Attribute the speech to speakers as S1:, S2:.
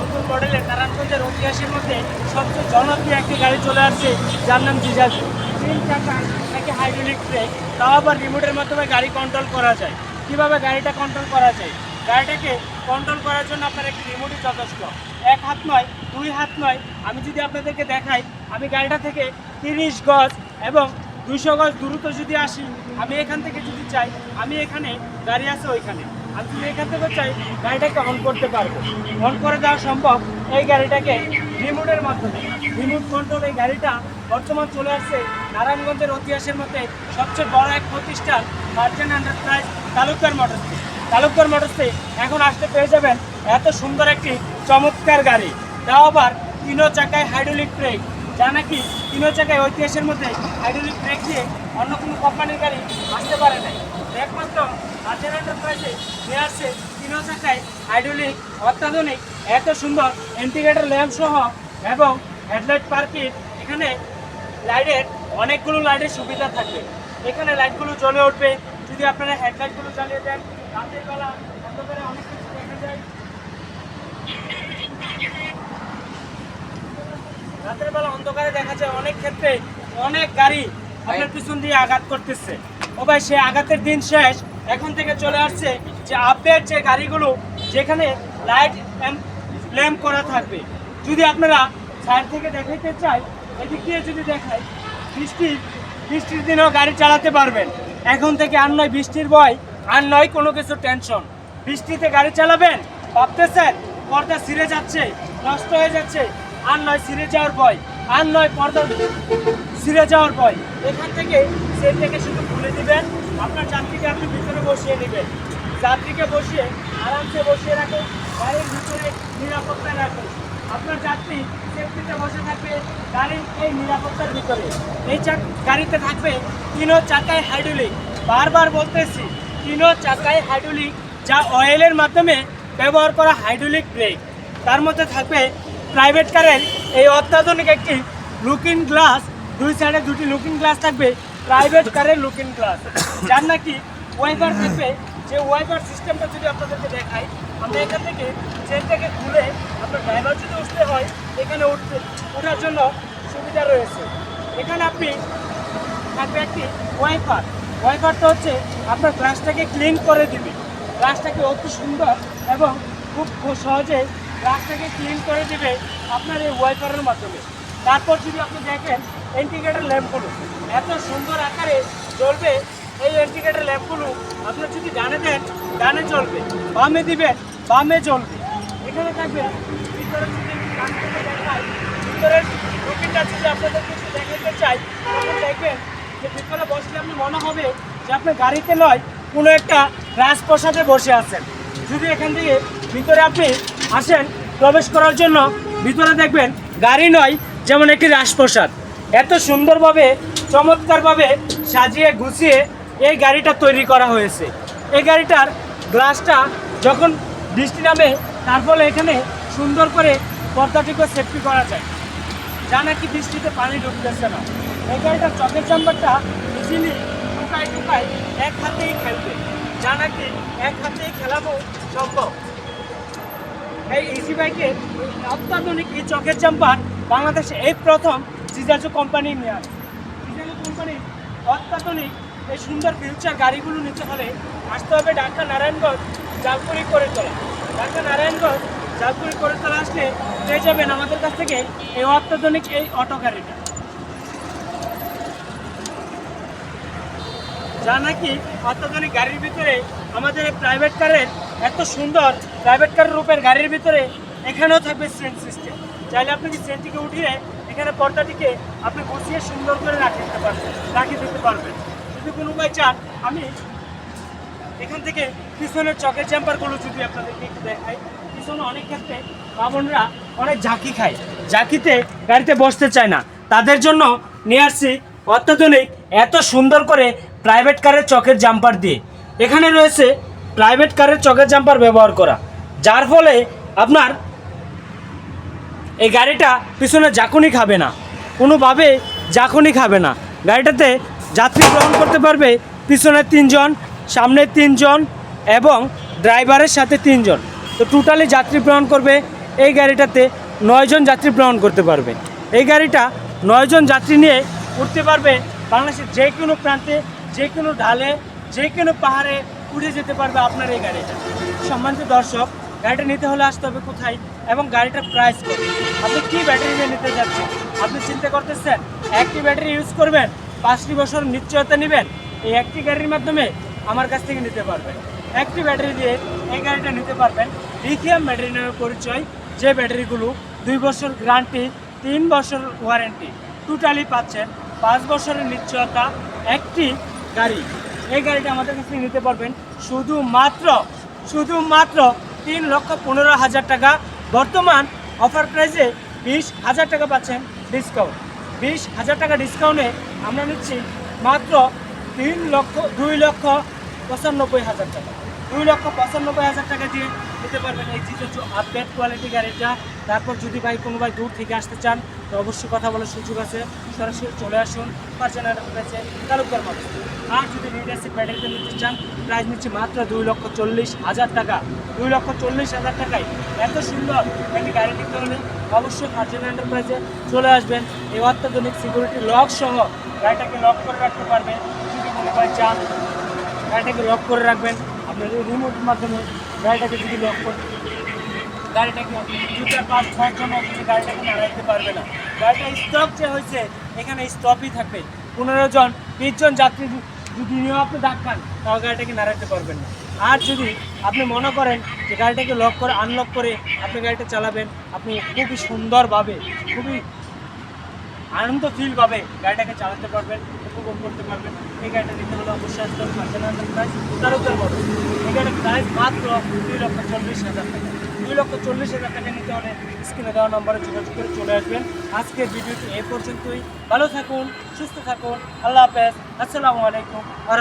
S1: নতুন মডেলের নারায়ণগঞ্জের ঐতিহাসের মধ্যে সবচেয়ে জনপ্রিয় একটি গাড়ি চলে আসছে, যার নাম জিজাজু তিন চাকা, নাকি হাইড্রোলিক ব্রেক তাও আবার রিমোটের মাধ্যমে গাড়ি কন্ট্রোল করা যায়। কীভাবে গাড়িটা কন্ট্রোল করা যায়? গাড়িটাকে কন্ট্রোল করার জন্য আপনার একটি রিমোটই যথেষ্ট। এক হাত নয়, দুই হাত নয়, আমি যদি আপনাদেরকে দেখাই, আমি গাড়িটা থেকে তিরিশ গজ এবং দুইশো গজ দ্রুত যদি আসি, আমি এখান থেকে যদি চাই, আমি এখানে গাড়ি আছে ওইখানে। আমি যদি এখান চাই গাড়িটাকে অন করতে পারব। অন করে দেওয়া সম্ভব, এই গাড়িটাকে রিমোটের মাধ্যমে। রিমোট কন্ট্রোল এই গাড়িটা বর্তমান চলে আসছে নারায়ণগঞ্জের ইতিহাসের মধ্যে সবচেয়ে বড় এক প্রতিষ্ঠান মার্চেন্ট এন্টারপ্রাইজ তালুকদার মোটরসে তালুকদার মোটরসে এখন আসতে পেয়ে যাবেন এত সুন্দর একটি চমৎকার গাড়ি। তাও আবার তিনো চাকায় হাইড্রোলিক ব্রেক যা নাকি তিনো চাকায় ঐতিহাসের মধ্যে হাইড্রোলিক ব্রেক দিয়ে অন্য কোনো কোম্পানির গাড়ি আসতে পারে নাই। একমাত্র মার্চেন্ট এন্টারপ্রাইজে নিয়ে আসছে তিনো চাকায় হাইড্রোলিক, অত্যাধুনিক, এত সুন্দর ইন্টিগ্রেটর ল্যাম্প সহ এবং হেডলাইট পার্কিং এখানে লাইটের অনেকগুলো লাইটের সুবিধা থাকবে। এখানে লাইটগুলো জ্বলে উঠবে। যদি আপনারা হেডলাইটগুলো জ্বালিয়ে দেন, রাতের বেলা অন্ধকারে অনেক কিছু দেখা যায়। রাতের বেলা অন্ধকারে দেখা যায় অনেক ক্ষেত্রে অনেক গাড়ি আপনার পিছন দিয়ে আঘাত করতেছে। ও ভাই, সে আঘাতের দিন শেষ। এখন থেকে চলে আসছে যে আপডেট যে গাড়িগুলো যেখানে লাইট ল্যাম্প করা থাকবে। যদি আপনারা সাইড থেকে দেখাইতে চাই, এদিক দিয়ে যদি দেখাই, বৃষ্টি, বৃষ্টির দিনেও গাড়ি চালাতে পারবেন। এখন থেকে আর নয়, বৃষ্টির ভয়, আর নয় কোনো কিছু টেনশন বৃষ্টিতে গাড়ি চালাবেন, ভাবতেছেন, পর্দা ছিঁড়ে যাচ্ছে, নষ্ট হয়ে যাচ্ছে, আর নয় ছিঁড়ে যাওয়ার ভয়, আর নয় পর্দা ছিঁড়ে যাওয়ার ভয়। এখান থেকে সেট থেকে শুধু খুলে দিবেন, আপনার যাত্রীকে আপনি ভিতরে বসিয়ে নেবেন যাত্রীকে বসিয়ে, আরামসে বসিয়ে রাখুন, গাড়ির ভিতরে নিরাপত্তায় রাখুন। আপনার যাত্রী সেফটিতে বসে থাকবে, গাড়ির এই নিরাপত্তার ভিতরে। এই গাড়িতে থাকবে তিনো চাকায় হাইড্রোলিক বারবার বলতেছি তিনো চাকায় হাইড্রোলিক যা অয়েলের মাধ্যমে ব্যবহার করা হাইড্রোলিক ব্রেক তার মধ্যে থাকবে প্রাইভেট কারের এই অত্যাধুনিক একটি লুকিং গ্লাস দুই সাইডে দুটি লুকিং গ্লাস থাকবে। প্রাইভেট কারের লুকিং গ্লাস যার নাকি ওয়াইপার থাকবে যে ওয়াইপার সিস্টেমটা যদি আপনাদেরকে দেখাই, আমরা এখান থেকে ট্রেন থেকে খুলে আপনার ড্রাইভার যদি উঠতে হয়, এখানে উঠতে ওঠার জন্য সুবিধা রয়েছে। এখানে আপনি থাকবে একটি ওয়াইফার ওয়াইফারটা হচ্ছে আপনার গ্লাসটাকে ক্লিন করে দিবে। গ্লাসটাকে অতি সুন্দর এবং খুব সহজে গ্লাসটাকে ক্লিন করে দিবে আপনার এই ওয়াইফারের মাধ্যমে। তারপর যদি আপনি দেখেন ইন্ডিকেটার ল্যাম্পগুলো এত সুন্দর আকারে চলবে এই ইন্ডিকেটার ল্যাম্পগুলো আপনি যদি ডানে দেন, ডানে চলবে বামে দিবেন, বামে চলবে এখানে থাকবে ভিতরে যদি ডান ভিতরের রুটিনটা যদি আপনাদের কিছু দেখাতে চাই, তখন দেখবেন যে ভিতরে বসলে আপনি মনে হবে যে আপনি গাড়িতে নয়, কোনো একটা রাজপ্রসাদে বসে আছেন। যদি এখান থেকে ভিতরে আপনি আসেন, প্রবেশ করার জন্য, ভিতরে দেখবেন গাড়ি নয়, যেমন একটি রাজপ্রসাদ। এত সুন্দরভাবে চমৎকারভাবে সাজিয়ে গুছিয়ে এই গাড়িটা তৈরি করা হয়েছে। এই গাড়িটার গ্লাসটা যখন বৃষ্টি নামে, তার ফলে এখানে সুন্দর করে পর্দাটিকে সেফটি করা যায়। যা নাকি বৃষ্টিতে পানি ঢুকতেছে না। এই গাড়িটার চকের চাম্বারটা ইজিলি টুকায় টুকায় এক হাতেই খেলবে। যা নাকি এক হাতেই খেলানো সম্ভব। এই ইজি বাইকের অত্যাধুনিক এই চকের চাম্পার বাংলাদেশে এই প্রথম জিজাজু কোম্পানি নিয়ে আসে কোম্পানির অত্যাধুনিক এই সুন্দর ফিউচার গাড়িগুলো নিতে হলে আসতে হবে ঢাকা নারায়ণগঞ্জ জালপুরি করে তোলা ঢাকা নারায়ণগঞ্জ জালপুরি করে তোলা আসলে পেয়ে যাবেন আমাদের কাছ থেকে এই অত্যাধুনিক এই অটো গাড়িটা। যা নাকি অত্যাধুনিক গাড়ির ভিতরে আমাদের প্রাইভেট কারের এত সুন্দর প্রাইভেট কার রূপের গাড়ির ভিতরে এখানেও থাকবে সেন্ট সিস্টেম চাইলে আপনি কি সেন্টটিকে উঠিয়ে এখানে পর্দাটিকে আপনি বসিয়ে সুন্দর করে রাখে দিতে পারবেন রাখিয়ে দিতে পারবেন। যদি কোনো উপায় চান, আমি এখান থেকে পিছনের চকের জ্যাম্পারগুলো যদি আপনাদেরকে একটু দেখাই, পিছনে অনেক ক্ষেত্রে বাবনরা অনেক ঝাঁকি খায়। ঝাঁকিতে গাড়িতে বসতে চায় না। তাদের জন্য নিয়ে আসছি অত্যাধুনিক, এত সুন্দর করে প্রাইভেট কারের চকের জাম্পার দিয়ে। এখানে রয়েছে প্রাইভেট কারের চকের জাম্পার ব্যবহার করা। যার ফলে আপনার এই গাড়িটা পিছনে জাকুনি খাবে না। কোনোভাবে জাকুনি খাবে না। গাড়িটাতে যাত্রী গ্রহণ করতে পারবে পিছনে তিনজন, সামনে তিনজন এবং ড্রাইভারের সাথে তিনজন। তো টোটালি যাত্রী গ্রহণ করবে এই গাড়িটাতে নয়জন যাত্রী ভ্রমণ করতে পারবে। এই গাড়িটা নয়জন যাত্রী নিয়ে উঠতে পারবে বাংলাদেশের যে কোনো প্রান্তে, যে কোনো ঢালে, যে কোনো পাহাড়ে উড়ে যেতে পারবে আপনার এই গাড়িটা। সম্মানিত দর্শক গাড়িটা নিতে হলে আসতে হবে কোথায় এবং গাড়িটার প্রাইস কত? আপনি কী ব্যাটারি নিয়ে নিতে যাচ্ছেন? আপনি চিন্তা করতেছেন, একটি ব্যাটারি ইউজ করবেন, পাঁচটি বছর নিশ্চয়তা নেবেন, এই একটি গাড়ির মাধ্যমে আমার কাছ থেকে নিতে পারবেন। একটি ব্যাটারি দিয়ে এই গাড়িটা নিতে পারবেন। লিথিয়াম ব্যাটারি নামে পরিচয়, যে ব্যাটারিগুলো দুই বছর গ্যারান্টি তিন বছর ওয়ারেন্টি টোটালি পাচ্ছেন, পাঁচ বছরের নিশ্চয়তা একটি গাড়ি। এই গাড়িটা আমাদের কাছ থেকে নিতে পারবেন শুধুমাত্র শুধুমাত্র তিন লক্ষ পনেরো হাজার টাকা। বর্তমান অফার প্রাইসে বিশ হাজার টাকা পাচ্ছেন ডিসকাউন্ট বিশ হাজার টাকা ডিসকাউন্টে আমরা নিচ্ছি মাত্র তিন লক্ষ, দুই লক্ষ পঁচানব্বই হাজার টাকা। দুই লক্ষ পঁচানব্বই হাজার টাকা দিয়ে নিতে পারবেন এই জিতো আপডেট কোয়ালিটি গাড়িটা। তারপর যদি ভাই কোনো ভাই দূর থেকে আসতে চান, তো অবশ্যই কথা বলার সুযোগ আছে। সরাসরি চলে আসুন পার্সেনার রয়েছে তালুকদার মানুষ আর যদি লিডারশিপ ব্যাটারিতে নিতে চান প্রাইস নিচ্ছি মাত্র দুই লক্ষ চল্লিশ হাজার টাকা। দুই লক্ষ চল্লিশ হাজার টাকায় এত সুন্দর একটি গাড়ি নিতে হলে অবশ্যই ফার্জেন এন্টারপ্রাইজে চলে আসবেন। এই অত্যাধুনিক সিকিউরিটি লক সহ গাড়িটাকে লক করে রাখতে পারবেন। যদি মনে হয় চান, গাড়িটাকে লক করে রাখবেন। আপনার রিমোটের মাধ্যমে গাড়িটাকে যদি লক করে গাড়িটাকে দু চার পাঁচ জন অবধি গাড়িটাকে নাড়াইতে পারবে না। গাড়িটা স্টপ যে হয়েছে, এখানে স্টপই থাকবে। পনেরো জন, বিশ জন যাত্রী যদি নিয়েও আপনি ডাকান তাও গাড়িটাকে নাড়াইতে পারবেন না। আর যদি আপনি মনে করেন যে গাড়িটাকে লক করে আনলক করে আপনি গাড়িটা চালাবেন, আপনি খুবই সুন্দরভাবে, খুবই আনন্দ ফিল পাবে গাড়িটাকে চালাতে পারবেন, উপভোগ করতে পারবেন। এই গাড়িটা নিতে হলে অবশ্যই আসতে হবে। প্রাইস মাত্র দুই লক্ষ চল্লিশ হাজার টাকা। দুই লক্ষ চল্লিশ হাজার টাকা নিতে হলে স্ক্রিনে দেওয়া নম্বরে যোগাযোগ করে চলে আসবেন। আজকের ভিডিওটি এই পর্যন্তই। ভালো থাকুন, সুস্থ থাকুন। আল্লাহ হাফেজ। আসসালামু আলাইকুম আ